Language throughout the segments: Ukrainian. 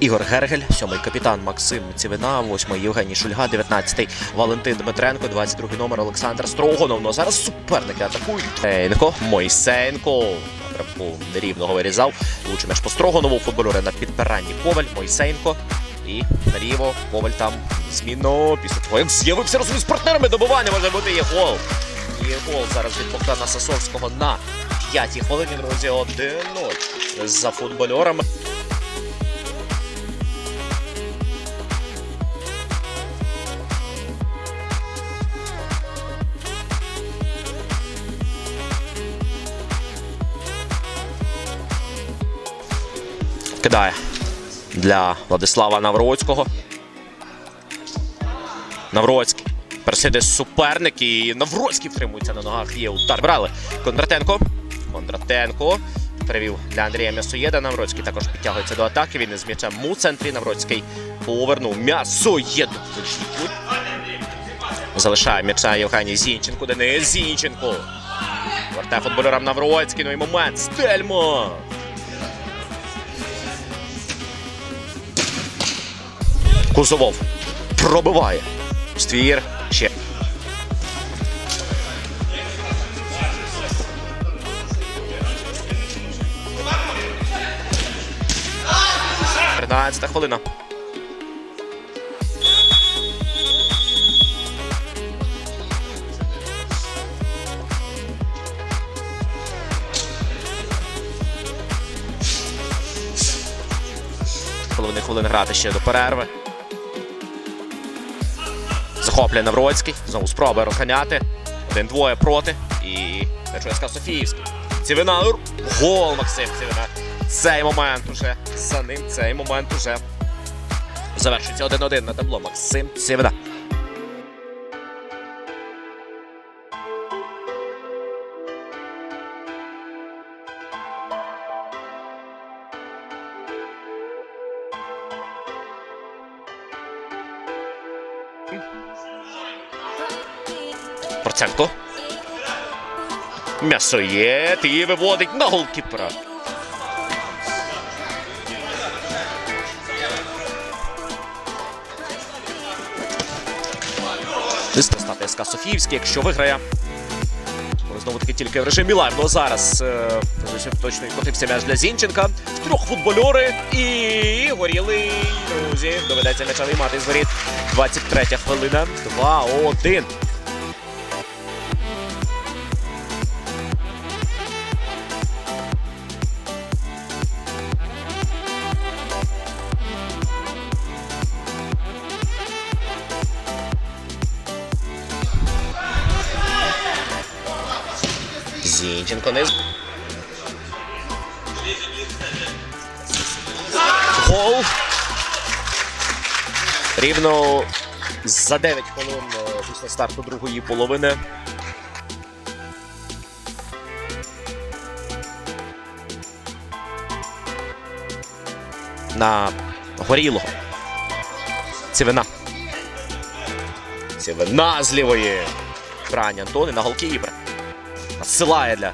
Ігор Гергель, сьомий капітан Максим Цівина, восьмий Євгеній Шульга, 19-й Валентин Дмитренко, 22-й номер Олександр Строгонов. Ну а зараз суперники атакують. Мойсенко, Мойсенко. Напрямку нерівного вирізав. Лучше м'яч по Строгонову. Футбольори на підпиранні Коваль, Мойсенко. І наліво Коваль там змінно. Після того, як з'явився разом з партнерами добивання, може бути є гол. Є гол зараз від Богдана Сасовського на п'ятій хвилині, друзі, 1-0 за футбольорами. Кидає для Владислава Навроцького. Навроцький. Переслідує суперник і Навроцький втримується на ногах. Є удар. Брали. Кондратенко. Кондратенко. Перевів для Андрія М'ясоєда. Навроцький також підтягується до атаки. Він із м'ячем у центрі. Навроцький повернув М'ясоєду. Залишає м'яча Євгеній Зінченко. Денис Зінченко. Вертає футболерам Навроцький. Ну і момент. Стельмо. Кузовов пробиває. Ствір. Ще. Тринадцята хвилина. Половини хвилини грати ще до перерви. Захоплює Навроцький. Знову спробує розганяти. Один-двоє проти. І Нечуєска Софіївський. Цівина. Гол Максим Цівина. Цей момент уже за ним. Цей момент уже завершується 1-1 на табло. Максим Цівина. Проценко. М'ясоєд і виводить на голкіпера. Стати СК Софіївський, якщо виграє. Знову таки тільки в режимі лайв. Ну зараз е, зовсім точно котився м'яч для Зінченка. Трьох футбольори і горіли. Друзі, доведеться м'яча виймати з воріт. 23 хвилина. 2-1. Зінченко не. Гол. Рівно за 9 хвилин е, після старту другої половини. На горілого. Цівина. Цівина з лівої. Крайня Антони на голкіпер. Насилає для.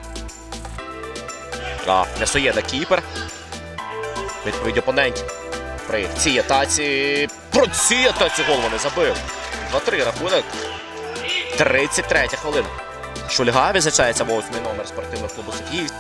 А, м'ясоєда кіпер. Відповідь опонентів. При цій атаці. Про цій атаці гол не забив. 2-3 рахунок. 33 хвилина. Шульга відзначається восьмий номер спортивного клубу Софіїв.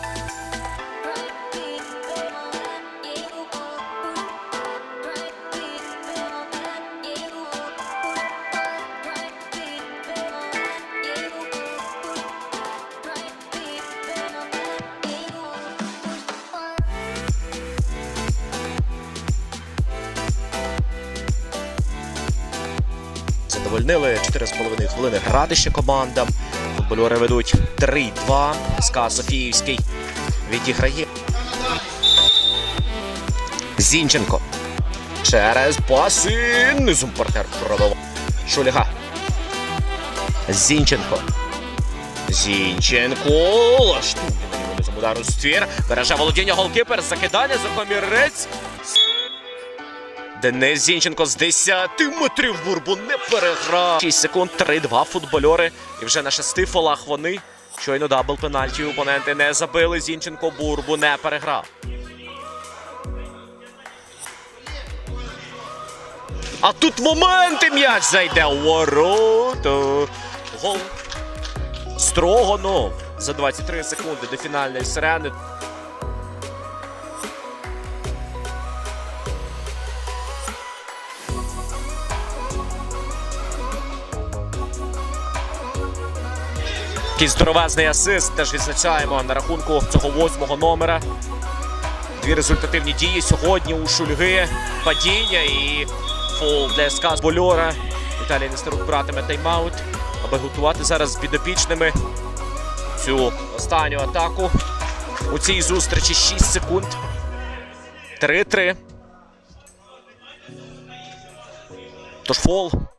Задовольнили 4,5 хвилини грати ще командам. Футбольори ведуть 3-2. СК Софіївський відіграє. Зінченко. Через паси. Низом партнер пробив. Шульга. Зінченко. Зінченко. Лаштує на удару ствір. Береже володіння голкіпер. Закидання. Захомірець. Денис Зінченко з 10 метрів бурбу не переграв. 6 секунд, 3-2 футбольори. І вже на шести фолах вони. Щойно дабл пенальті. Опоненти не забили. Зінченко бурбу не переграв. А тут моменти м'яч зайде у ворота. Гол. Строганов за 23 секунди до фінальної сирени. Такий здоровезний асист теж відзначаємо на рахунку цього восьмого номера. Дві результативні дії сьогодні у Шульги. Падіння і фол для СК Больора. Віталій Нестерук братиме тайм-аут, аби готувати зараз з підопічними цю останню атаку. У цій зустрічі 6 секунд. 3-3. Тож фол